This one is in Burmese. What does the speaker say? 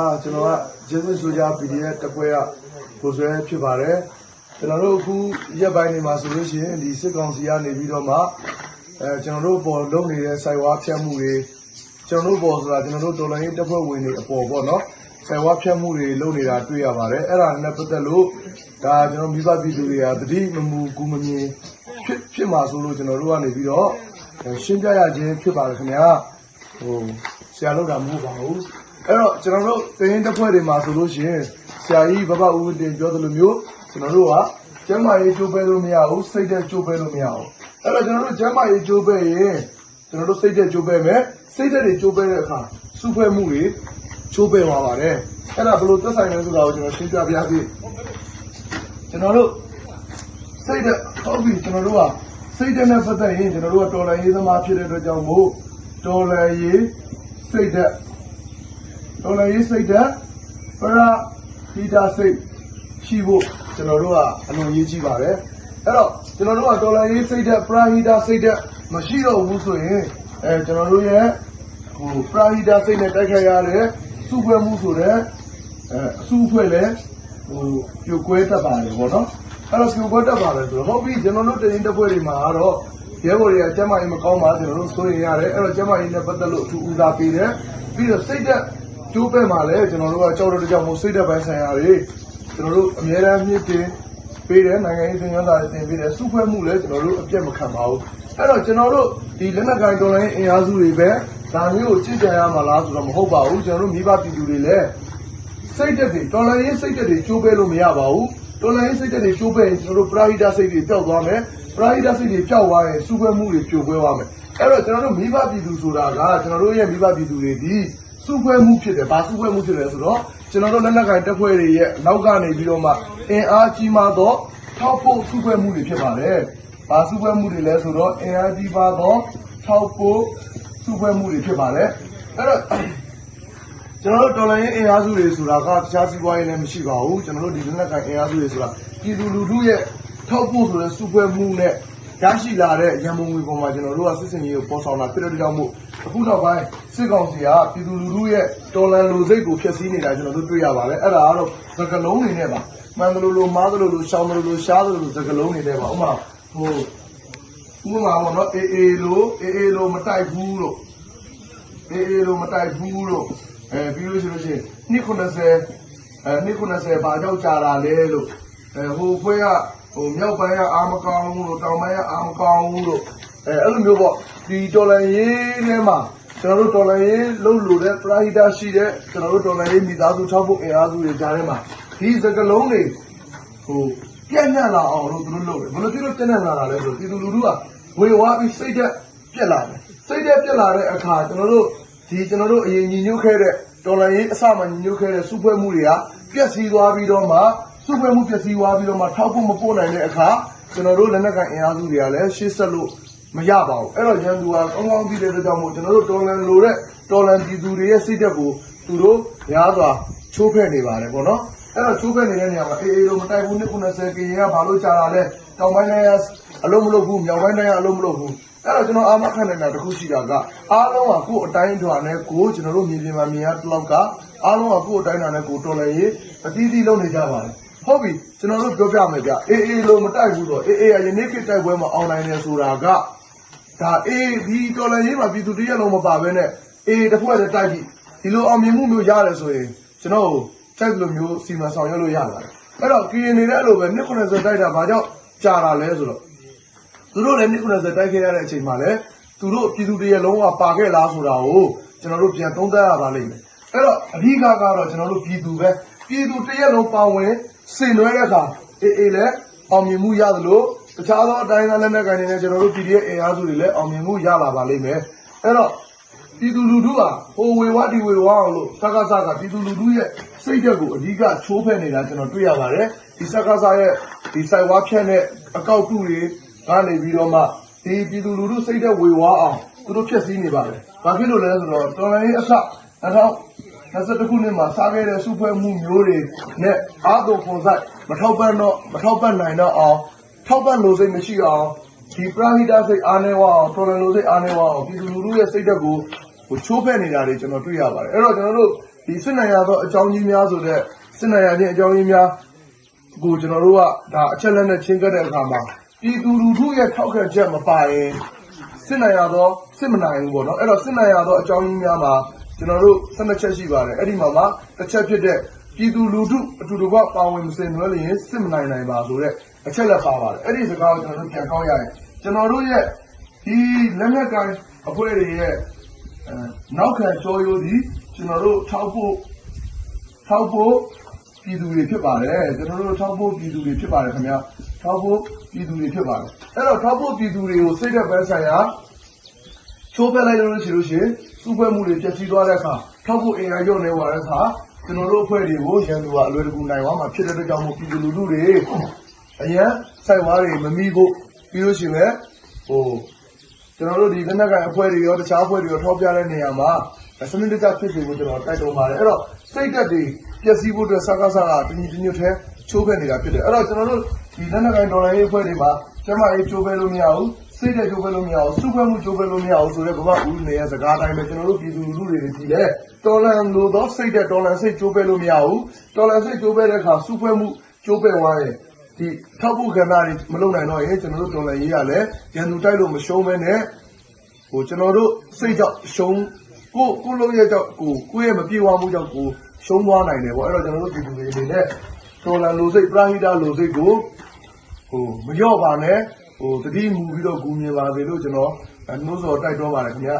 အာကျွန်တော်ကဂျင်းစစ်ဆိုကြ PDF တစ်ခွဲကကိုယ်ဆွဲဖြစ်ပါတယ်ကျွန်တော်တို့အခုရက်ပိုင်းနေမှာဆိုလို့ရှိရင်ဒီစစ်ကောင်စီကနေပြီးတော့မှအဲကျွန်တော်တို့ပေါ်လုပ်နေတဲ့စိုက်ဝါဖြတ်မှုတွေကျွန်တော်တို့ပေါ်ဆိုတာကျွန်တော်တို့တော်လိုင်းရေးတပ်ဖွဲ့ဝင်တွေအပေါ်ပေါ့နော်စိုက်ဝါဖြတ်မှုတွေလုပ်နေတာတွေ့ရပါတယ်အဲ့ဒါနဲ့ပတ်သက်လို့ဒါကျွန်တော်မိဘပြည်သူတွေကတတိမမူကူမမြင်ဖြစ်ဖြစ်မှာဆိုလို့ကျွန်တော်တို့ကနေပြီးတော့ရှင်းပြရခြင်းဖြစ်ပါတယ်ခင်ဗျာဟိုဆရာလုပ်တာမဟုတ်ပါဘူး အဲ့တော့ကျွန်တော်တို့သင်းတစ်ဖွဲ့တွေမှာဆိုလို့ရှိရင်ဆရာကြီးဘဘဦးဝင်းတင်ပြောသလိုမျိုးကျွန်တော်တို့ကကျမ်းမာရေးကြိုးပဲလို့မရဘူးစိတ်သက်ကြိုးပဲလို့မရဘူးအဲ့တော့ကျွန်တော်တို့ကျမ်းမာရေးကြိုးပဲရင်ကျွန်တော်တို့စိတ်သက်ကြိုးပဲမယ်စိတ်သက်တွေကြိုးပဲတဲ့အခါစုဖွဲ့မှုတွေကြိုးပဲသွားပါတယ်အဲ့ဒါဘယ်လိုသက်ဆိုင်လဲဆိုတာကိုကျွန်တော်ရှင်းပြပြပေးကျွန်တော်တို့စိတ်သက်ဟုတ်ပြီကျွန်တော်တို့ကစိတ်သက်နဲ့ပတ်သက်ရင်ကျွန်တော်တို့ကတော်လန်ရေးသမားဖြစ်တဲ့အတွက်ကြောင့်မို့တော်လန်ရေးစိတ်သက် တော်လည်းရေးစိတ်ဓာတ်ပရဟိတာစိတ်ရှိဖို့ကျွန်တော်တို့ကအလွန်ရေးကြည့်ပါတယ်အဲ့တော့ကျွန်တော်တို့ကတော်လည်းရေးစိတ်ဓာတ်ပရဟိတာစိတ်ဓာတ်မရှိတော့ဘူးဆိုရင်အဲကျွန်တော်တို့ရဲ့ဟိုပရဟိတာစိတ်နဲ့တိုက်ခိုက်ရတဲ့စုဖွဲ့မှုဆိုတဲ့အဲအစုအဖွဲ့လဲဟိုပြိုကွဲတတ်ပါတယ်ဗောနော်အဲ့တော့ပြိုကွဲတတ်ပါတယ်ဆိုတော့ဟုတ်ပြီကျွန်တော်တို့တင်းတစ်ဖွဲ့တွေမှာကတော့ရဲဘော်တွေကကျမ်းမာရေးမကောင်းပါကျွန်တော်တို့စိုးရင်ရတယ်အဲ့တော့ကျမ်းမာရေးနဲ့ပတ်သက်လို့အထူးဦးစားပေးတယ်ပြီးတော့စိတ်ဓာတ် ကျိုးပဲ့မှာလဲကျွန်တော်တို့ကကြောက်တဲ့ကြောင့်မို့စိတ်သက်ပိုင်းဆိုင်ရာတွေကျွန်တော်တို့အများအားမြင့်တင်ပေးတယ်နိုင်ငံရေးသင်ခန်းစာတွေတင်ပေးတယ်စုဖွဲ့မှုလဲကျွန်တော်တို့အပြတ်မခံပါဘူးအဲ့တော့ကျွန်တော်တို့ဒီလက်နက်ကိုင်တော်လိုင်းအင်အားစုတွေပဲဒါမျိုးကိုကြည့်ကြရမှာလားဆိုတော့မဟုတ်ပါဘူးကျွန်တော်တို့မိဘပြည်သူတွေလည်းစိတ်သက်တွေတော်လိုင်းရေးစိတ်သက်တွေကျိုးပဲ့လို့မရပါဘူးတော်လိုင်းရေးစိတ်သက်တွေကျိုးပဲ့ရင်ကျွန်တော်တို့ပရာဟိတစိတ်တွေပျောက်သွားမယ်ပရာဟိတစိတ်တွေပျောက်သွားရင်စုဖွဲ့မှုတွေပြိုကွဲသွားမယ်အဲ့တော့ကျွန်တော်တို့မိဘပြည်သူဆိုတာကကျွန်တော်တို့ရဲ့မိဘပြည်သူတွေဒီ စုဖွဲ့မှုဖြစ်တယ်။ဘာစုဖွဲ့မှုဖြစ်လဲဆိုတော့ကျွန်တော်တို့လက်နက်ကိုင်တပ်ဖွဲ့တွေရဲ့နောက်ကနေပြီးတော့မှအင်အားကြီးမားသောထောက်ပို့စုဖွဲ့မှုတွေဖြစ်ပါတယ်။ဘာစုဖွဲ့မှုတွေလဲဆိုတော့အင်အားကြီးပါသောထောက်ပို့စုဖွဲ့မှုတွေဖြစ်ပါတယ်။အဲ့တော့ကျွန်တော်တို့တော်လိုင်းအင်အားစုတွေဆိုတာကတခြားစီးပွားရေးလည်းမရှိပါဘူး။ကျွန်တော်တို့ဒီလက်နက်ကိုင်အင်အားစုတွေဆိုတာပြည်သူလူထုရဲ့ထောက်ပို့ဆိုတဲ့စုဖွဲ့မှုနဲ့ရရှိလာတဲ့ရန်ပုံငွေပေါ်မှာကျွန်တော်တို့ကစစ်စင်ရေးကိုပေါ်ဆောင်တာဖြစ်တဲ့ကြောင့်မို့ အခုနောက်ပိုင်းစစ်ကောင်စီကပြည်သူလူထုရဲ့တော်လန်လူစိတ်ကိုဖျက်ဆီးနေတာကျွန်တော်တို့တွေ့ရပါတယ်အဲ့ဒါကတော့သကလုံးနေနဲ့ပါမှန်တယ်လို့လို့မားတယ်လို့လို့ရှောင်းတယ်လို့ရှားတယ်လို့သကလုံးနေနဲ့ပါဥမာဟိုဥမာပေါ့နော်အေးအေးလို့အေးအေးလို့မတိုက်ဘူးလို့အေးအေးလို့မတိုက်ဘူးလို့အဲပြီးလို့ရှိလို့ရှိရင်290အဲ290ဘာကြောက်ကြတာလဲလို့အဲဟိုဖွဲကဟိုမြောက်ပိုင်းကအာမကောင်းဘူးလို့တောင်ပိုင်းကအာမကောင်းဘူးလို့အဲအဲ့လိုမျိုးပေါ့ ဒီတော်လန်ရေးထဲမှာကျွန်တော်တို့တော်လန်ရေးလုံးလို့တဲ့ပရာဟိတရှိတဲ့ကျွန်တော်တို့တော်လန်ရေးမိသားစု၆ဖို့အင်အားစုတွေကြားထဲမှာဒီစကလုံးတွေဟိုပြန့်နှံ့လာအောင်လို့သူတို့လုပ်တယ်ဘယ်လိုဖြစ်လို့ပြန့်နှံ့လာတာလဲဆိုပြည်သူလူထုကဝေဝါးပြီးစိတ်သက်ပြက်လာတယ်စိတ်သက်ပြက်လာတဲ့အခါကျွန်တော်တို့ဒီကျွန်တော်တို့အရင်ညီညွတ်ခဲ့တဲ့တော်လန်ရေးအစမှညီညွတ်ခဲ့တဲ့စုဖွဲ့မှုတွေကပြက်စီးသွားပြီးတော့မှစုဖွဲ့မှုပျက်စီးသွားပြီးတော့မှထောက်ဖို့မပို့နိုင်တဲ့အခါကျွန်တော်တို့လက်နက်ကန်အင်အားစုတွေကလည်းရှေ့ဆက်လို့ မရပါဘူးအဲ့တော့ရန်သူကကောင်းကောင်းသိတဲ့အတွက်ကြောင့်မို့ကျွန်တော်တို့တော်လန်လိုတဲ့တော်လန်ပြည်သူတွေရဲ့စိတ်ဓာတ်ကိုသူတို့များစွာချိုးဖဲ့နေပါတယ်ပေါ့နော်အဲ့တော့ချိုးဖဲ့နေတဲ့နေရာမှာအေးအေးလို့မတိုက်ဘူး290ကရင်ကဘာလို့ကြာတာလဲတောင်ပိုင်းတိုင်းကအလုံးမလုပ်ဘူးမြောက်ပိုင်းတိုင်းကအလုံးမလုပ်ဘူးအဲ့တော့ကျွန်တော်အာမခံနေတာတစ်ခုရှိတာကအားလုံးကကိုယ်အတိုင်းအထွာနဲ့ကိုကျွန်တော်တို့မြေပြင်မှာမြင်ရတဲ့လောက်ကအားလုံးကကိုယ်အတိုင်းအထွာနဲ့ကိုတော်လန်ရေးအသီးသီးလုပ်နေကြပါတယ်ဟုတ်ပြီကျွန်တော်တို့ပြောပြမယ်ဗျအေးအေးလို့မတိုက်ဘူးတော့အေးအေးကယနေ့ခေတ်တိုက်ပွဲမှာအောင်နိုင်တယ်ဆိုတာက ဒါအေးဒီတော်လည်းရေးမှာပြည်သူတရက်လုံးမပါဘဲနဲ့အေးတစ်ဖွဲ့တည်းတိုက်ပြီဒီလိုအောင်မြင်မှုမျိုးရတယ်ဆိုရင်ကျွန်တော်စိုက်လိုမျိုးစီမံဆောင်ရွက်လို့ရပါတယ်အဲ့တော့ကရင်နေတဲ့အဲ့လိုပဲ290တိုက်တာဘာကြောင့်ကြာတာလဲဆိုတော့သူတို့လည်း290တိုက်ခဲ့ရတဲ့အချိန်မှာလည်းသူတို့ပြည်သူတရက်လုံးကပါခဲ့လားဆိုတာကိုကျွန်တော်တို့ပြန်သုံးသပ်ရပါလိမ့်မယ်အဲ့တော့အဓိကကတော့ကျွန်တော်တို့ပြည်သူပဲပြည်သူတရက်လုံးပါဝင်စင်နွဲတဲ့အခါအေးအေးလည်းအောင်မြင်မှုရသလို တခြားသောအတိုင်းအသားလက်နက်ကိုင်တွေနဲ့ကျွန်တော်တို့ PDF အင်အားစုတွေလည်းအောင်မြင်မှုရလာပါလိမ့်မယ်အဲ့တော့ပြည်သူလူထုကဟိုဝေဝဒီဝေဝအောင်လို့စကားစကားပြည်သူလူထုရဲ့စိတ်ဓာတ်ကိုအဓိကချိုးဖဲ့နေတာကျွန်တော်တွေ့ရပါတယ်ဒီစကားစရဲ့ဒီစိုက်ဝါဖြန့်တဲ့အကောက်တုတွေကနေပြီးတော့မှဒီပြည်သူလူထုစိတ်ဓာတ်ဝေဝါအောင်သူတို့ဖျက်ဆီးနေပါတယ်ဘာဖြစ်လို့လဲဆိုတော့တော်လိုင်းအစ2000 21ခုနှစ်မှာစားခဲ့တဲ့စုဖွဲ့မှုမျိုးတွေနဲ့အာတုံခွန်ဆိုင်မထောက်ပံ့တော့မထောက်ပံ့နိုင်တော့အောင် ထောက်ပံ့လို့စိတ်မရှိအောင်ဒီပရာဟိတစိတ်အားနေဝအောင်တော်လန်လို့စိတ်အားနေဝအောင်ပြည်သူလူထုရဲ့စိတ်ဓာတ်ကိုဟိုချိုးဖဲ့နေတာတွေကျွန်တော်တွေ့ရပါတယ်အဲ့တော့ကျွန်တော်တို့ဒီစစ်နိုင်ရသောအကြောင်းကြီးများဆိုတဲ့စစ်နိုင်ရခြင်းအကြောင်းကြီးများကိုကျွန်တော်တို့ကဒါအချက်လက်နဲ့ချင်းကပ်တဲ့အခါမှာပြည်သူလူထုရဲ့ထောက်ခံချက်မပါရင်စစ်နိုင်ရသောစစ်မနိုင်ဘူးပေါ့နော်အဲ့တော့စစ်နိုင်ရသောအကြောင်းကြီးများမှာကျွန်တော်တို့12ချက်ရှိပါတယ်အဲ့ဒီမှာမှတစ်ချက်ဖြစ်တဲ့ပြည်သူလူထုအတူတူကပါဝင်မစင်နွယ်လျင်စစ်မနိုင်နိုင်ပါဆိုတဲ့အချက်လက်ပါပါတယ်အဲ့ဒီစကားကိုကျွန်တော်တို့ပြန်ကောက်ရရင်ကျွန်တော်တို့ရဲ့ဒီလက်နက်ကိုင်အဖွဲ့တွေရဲ့အဲနောက်ခံကြောရိုးသည်ကျွန်တော်တို့ထောက်ဖို့ထောက်ဖို့ပြည်သူတွေဖြစ်ပါတယ်ကျွန်တော်တို့ထောက်ဖို့ပြည်သူတွေဖြစ်ပါတယ်ခင်ဗျာထောက်ဖို့ပြည်သူတွေဖြစ်ပါတယ်အဲ့တော့ထောက်ဖို့ပြည်သူတွေကိုစိတ်သက်ပဲဆိုင်ရာချိုးဖက်လိုက်လို့ရှိလို့ရှိရင်စုပွဲမှုတွေပြည့်စည်သွားတဲ့အခါထောက်ဖို့အင်အားရုံနေသွားတဲ့အခါကျွန်တော်တို့အဖွဲ့တွေကိုရန်သူကအလွယ်တကူနိုင်သွားမှာဖြစ်တဲ့အတွက်ကြောင့်မို့ပြည်သူလူထုတွေ အရင်စိုက်ဝါးတွေမမီဖို့ပြီးလို့ရှိရင်လည်းဟိုကျွန်တော်တို့ဒီလက်နက်ကိုင်အဖွဲ့တွေရောတခြားအဖွဲ့တွေရောထောက်ပြတဲ့နေရာမှာစနစ်တကျဖြစ်စေဖို့ကျွန်တော်တိုက်တွန်းပါတယ်အဲ့တော့စိတ်သက်တွေပျက်စီးဖို့အတွက်စကားစကားတညီတညွတ်ထဲချိုးဖက်နေတာဖြစ်တယ်အဲ့တော့ကျွန်တော်တို့ဒီလက်နက်ကိုင်ဒေါ်လာရေးအဖွဲ့တွေမှာကျမရေးချိုးဖက်လို့မရဘူးစိတ်သက်ချိုးဖက်လို့မရဘူးစုဖွဲ့မှုချိုးဖက်လို့မရဘူးဆိုတော့ဗမာဦးနေရဲ့စကားတိုင်းပဲကျွန်တော်တို့ပြည်သူလူထုတွေဒီလေတော်လန်လို့တော့စိတ်သက်တော်လန်စိတ်ချိုးဖက်လို့မရဘူးတော်လန်စိတ်ချိုးဖက်တဲ့အခါစုဖွဲ့မှုချိုးဖက်သွားရင်ဒီ ထောက်ဖို့ကဏ္ဍတွေ မလုပ်နိုင်တော့ရင် ကျွန်တော်တို့ တော်လန်ရေးရလဲရန်သူတိုက်လို့ မရှုံးမဲနဲ့ဟိုကျွန်တော်တို့စိတ်ကြောင့်ရှုံး ကိုကိုလုံးရဲ့ကြောင့် ကိုကိုရဲ့ မပြေဝမှုကြောင့်ကိုရှုံးသွားနိုင်တယ်ပေါ့ အဲ့တော့ ကျွန်တော်တို့ ပြည်သူတွေအနေနဲ့ တော်လန်လိုစိတ် ပရာဟိတလိုစိတ်ကိုဟိုမလျော့ပါနဲ့ဟိုတတိမူပြီးတော့ဂူမြင်ပါစေလို့ ကျွန်တော် နှိုးဆော်တိုက်တွန်းပါတယ်ခင်ဗျာ